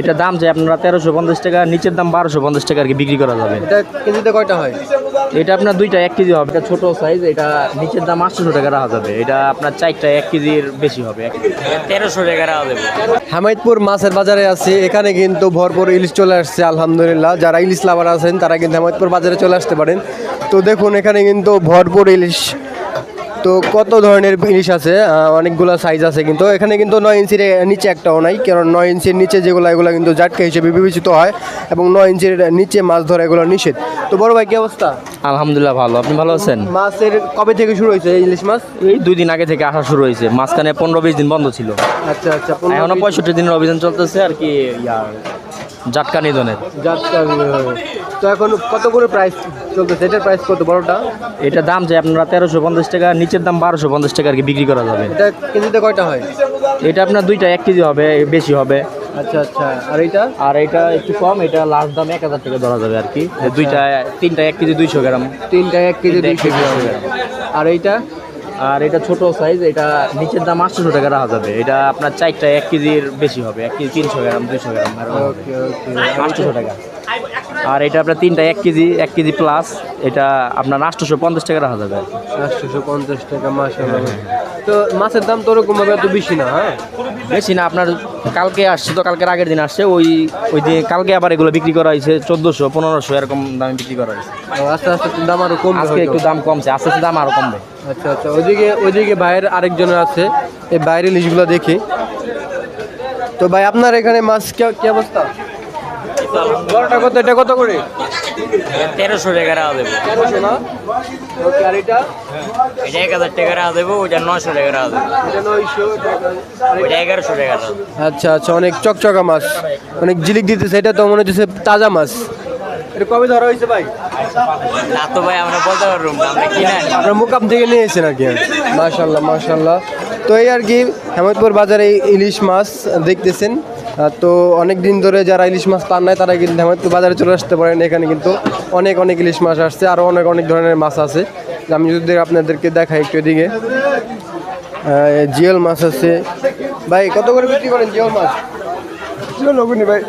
এটা দাম যে আপনারা তেরোশো পঞ্চাশ টাকা নিচের দাম বারোশো পঞ্চাশ টাকা আর কি বিক্রি করা যাবে। এটা কেজিতে কয়টা হয়? এটা আপনার দুইটা এক কেজি হবে। এটা ছোট সাইজ এটা নিচের দাম আটশোশো টাকা রাখা যাবে। এটা আপনার চারটা এক কেজির বেশি হবে। তেরোশো টাকা রাখা যাবে। হামাইদপুর মাছের বাজারে আছি। এখানে কিন্তু ভরপুর ইলিশ চলে আসছে আলহামদুলিল্লাহ। যারা ইলিশ লাভার আছেন তারা কিন্তু হামাইদপুর বাজারে চলে আসতে পারেন। তো দেখুন এখানে কিন্তু ভরপুর ইলিশ তো কত ধরনের ইলিশ আছে? অনেকগুলো সাইজ আছে কিন্তু। এখানে কিন্তু নয় ইঞ্চির নিচে একটাও নাই কারণ নয় ইঞ্চির নিচে যেগুলো এগুলো কিন্তু জাটকা হিসেবে বিবেচিত হয় এবং নয় ইঞ্চির নিচে মাছ ধরা এগুলো নিষেধ। তো বড় ভাই কি অবস্থা? আলহামদুলিল্লাহ ভালো। আপনি ভালো আছেন? মাছের কবে থেকে শুরু হয়েছে ইলিশ মাছ? এই দুই দিন আগে থেকে আসা শুরু হয়েছে। মাঝখানে পনেরো বিশ দিন বন্ধ ছিল। আচ্ছা আচ্ছা এখনও পঁয়ষট্টি দিনের অভিযান চলতেছে আর কি ইয়ার। জাটকা নিধনের জাটকা তো এখন কত করে প্রাইস চলতেছে? এটার প্রাইস কত বড়টা? এটা দাম যে আপনারা তেরোশো পঞ্চাশ টাকা নিচের দাম বারোশো পঞ্চাশ টাকা আর কি বিক্রি করা যাবে। এটা কেজিতে কয়টা হয়? এটা আপনার দুইটা এক কেজি হবে বেশি হবে। আচ্ছা আচ্ছা। আর এইটা? আর এটা একটু কম এটা লাস্ট দাম এক হাজার টাকা ধরা যাবে আর কি। দুইটা তিনটা এক কেজি দুইশো গ্রাম। তিনটা এক কেজি দুইশো গ্রাম। আর এইটা? আর এটা ছোট সাইজ এটা নিচের দাম আটশো টাকা রাখা যাবে। এটা আপনার চারটা এক কেজির বেশি হবে এক কেজি তিনশো গ্রাম দুইশো গ্রাম আটশোশো টাকা। আর এটা আপনার তিনটা এক কেজি এক কেজি প্লাস এটা আপনার আটশোশো পঞ্চাশ টাকা রাখা যাবে। আটশোশো পঞ্চাশ টাকা মাসে তো মাছের দাম তো ওরকম হবে এত বেশি না হ্যাঁ? বেশি না আপনার কালকে আসছে তো কালকের আগের দিন আসছে ওই ওই দিন কালকে আবার এগুলো বিক্রি করা হয়েছে চোদ্দোশো পনেরোশো এরকম দামে বিক্রি করা হয়েছে। আস্তে আস্তে দাম আরও কমবে আজকে। একটু দাম কমছে আস্তে আস্তে দাম আরও কমবে। আচ্ছা আচ্ছা ওইদিকে ওইদিকে ভাইয়ের আরেকজনের আছে এই বাইরের লিস্টগুলো দেখি। তো ভাই আপনার এখানে মাছ কি- কি অবস্থা? বড়টা কত এটা কত করে? তেরোশো টাকা রাখা দেবো। তেরোশো না? আর এটা? এটা এক হাজার টাকা রাখা দেবো ওইটা নশো টাকা রাখা দেবো। এটা নয়শো টাকা। আর ওইটা এগারোশো টাকা আচ্ছা আচ্ছা অনেক চকচকা মাছ অনেক জিলিক দিতেছে এটা তো মনে হচ্ছে তাজা মাছ। এটা কবে ধরা হয়েছে ভাই? না তো ভাই আমরা বলতে পারব না আমরা কিনে আনি। আপনার থেকে নিয়ে এসেছেন আর কি মাশাল্লাহ মাশাল্লাহ তো এই আর কি হেমতপুর বাজারে ইলিশ মাছ দেখতেছেন। তো অনেক দিন ধরে যারা ইলিশ মাছ পান নাই তারা কিন্তু হেমতপুর বাজারে চলে আসতে পারেন। এখানে কিন্তু অনেক অনেক ইলিশ মাছ আসছে আরও অনেক অনেক ধরনের মাছ আছে। আমি যদি আপনাদেরকে দেখাই একটু এদিকে। জিওল মাছ আছে। ভাই কত করে বিক্রি করেন জিওল মাছ? লগুনি ভাই।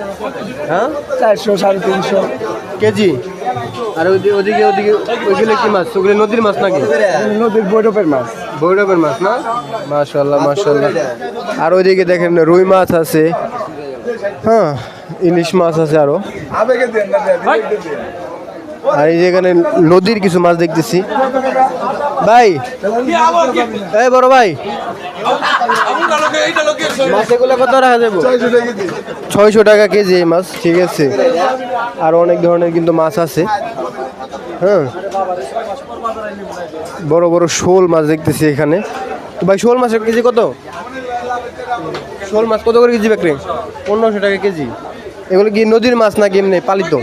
হ্যাঁ? চারশো সাড়ে তিনশো। কেজি? আর ওদিকে ওদিকে ওইগুলো কি মাছ? ওগুলো নদীর মাছ নাকি? নদীর বৈরবের মাছ। ভৈরবের মাছ না? মাশাল্লাহ মাশাল্লাহ আর ওইদিকে দেখেন রুই মাছ আছে। হ্যাঁ ইলিশ মাছ আছে আরও। আর এই যেখানে নদীর কিছু মাছ দেখতেছি। ভাই, এই বড় ভাই মাছ এগুলো কত রাখা ছয়শো টাকা কেজি এই মাছ, ঠিক আছে। আর অনেক ধরনের কিন্তু মাছ আছে। হ্যাঁ বড় বড় শোল মাছ দেখতেছি এখানে। তো ভাই, শোল মাছের কেজি কত? শোল মাছ কত করে কেজি বিক্রি? পনেরোশো টাকা কেজি। এগুলো কি নদীর মাছ নাকি এমনি পালিত?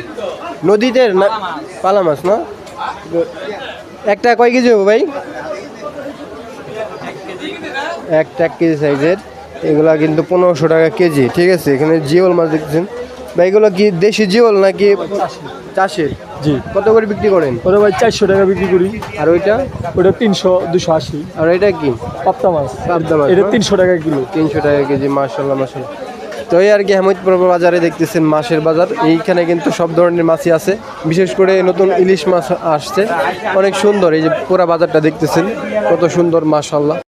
নদীতে না পালা মাছ না? একটা কয় কেজি হবে ভাই? একটা এক কেজি সাইজের। এগুলা কিন্তু পনেরোশো টাকা কেজি ঠিক আছে? এখানে জিওল মাছ দেখতেছেন। ভাই এগুলো কি দেশি জিওল নাকি চাষের জি। কত করে বিক্রি করেন? ওটা ভাই চারশো টাকা বিক্রি করি। আর ওইটা? ওটা তিনশো দুশো আশি। আর এটা কি? পাপ্তা মাছ। পাবদা মাছ এটা তিনশো টাকা কিলো। তিনশো টাকা কেজি মাসাল্লাহ মাসাল্লাহ তো এই আর কি হেমতপুর বাজারে দেখতেছেন মাছের বাজার। এইখানে কিন্তু সব ধরনের মাছই আছে। বিশেষ করে নতুন ইলিশ মাছ আসছে। অনেক সুন্দর এই যে পুরা বাজারটা দেখতেছেন। কত সুন্দর মাশাল্লাহ